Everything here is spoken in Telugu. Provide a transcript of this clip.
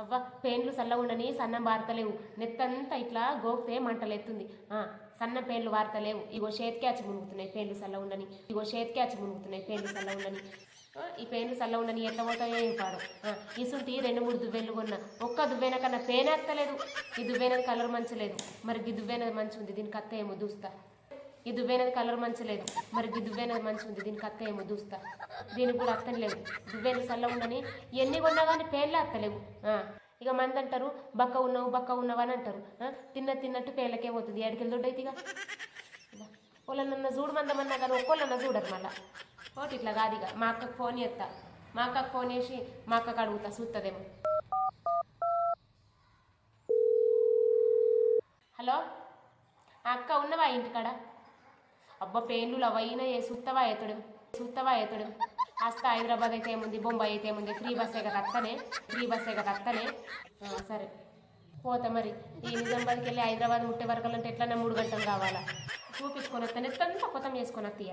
అవ్వ పేన్లు చల్ల ఉండని సన్నం వార్తలేవు. నెత్తంతా ఇట్లా గోకితే మంటలెత్తుంది. సన్న పేన్లు వార్తలేవు. ఇగో క్యాచ్ మునుగుతున్నాయి పేన్లు సల్ల ఉండని ఇగో చేతికాచి మునుగుతున్నాయి పేన్లు చల్ల ఉండని ఈ పేన్లు చల్ల ఉండని ఎట్లా పోతాయో ఏం పాడు. ఇసుంటి రెండు మూడు దువ్వెలు కొన్నా. ఒక్క దువ్వెన కన్నా పేనేత్తలేదు ఈ దువ్వెనది కలర్ మంచలేదు. మరి ఈ దువ్వెనది మంచి ఉంది దీనికి అత్త ఏమో దూస్తా. ఈ దువ్వెనది కలర్ మంచిలేదు మరి ఈ దువ్వెనది మంచి ఉంది దీనికి అత్త ఏమో దూస్తా. దీనికి కూడా అత్తలేవు దువ్వెన చల్ల ఉండని ఎన్ని కొన్నా కానీ పేర్లే అత్తలేవు. ఇక మంది అంటారు బక్క ఉన్నావు బక్క ఉన్నావు అని అంటారు. తిన్న తిన్నట్టు పేర్లకే పోతుంది. ఏడికి దొడ్డైతే ఇక? వాళ్ళన్న చూడు మందమన్నా కానీ ఒక్కోళ్ళన్న చూడరు మళ్ళా. ఒకటి ఇట్లా కాదు ఇక. మా అక్కకు ఫోన్ చేస్తా. మా అక్కకు ఫోన్ చేసి మా అక్కకు అడుగుతా చూస్తుందేమో హలో? అక్క ఉన్నవా ఇంటికాడ? అబ్బా పేన్లు అవైనా ఏ సుత్తవా ఎత్తడు సూత్తవా ఎత్తడు వస్తా హైదరాబాద్ అయితే ఏముంది? బొంబాయి అయితే ఏముంది? ఫ్రీ బస్సే కదా అత్తనే? ఫ్రీ బస్సే కదా అత్తనే? సరే. పోతా మరి. ఈ నిజామాబాద్కి వెళ్ళి హైదరాబాద్ ముట్టే వరకు అంటే ఎట్లన్నా మూడు గంటలు కావాలా? చూపించుకొని వస్తాను. ఎంత కొత్త చేసుకొని వస్తాయి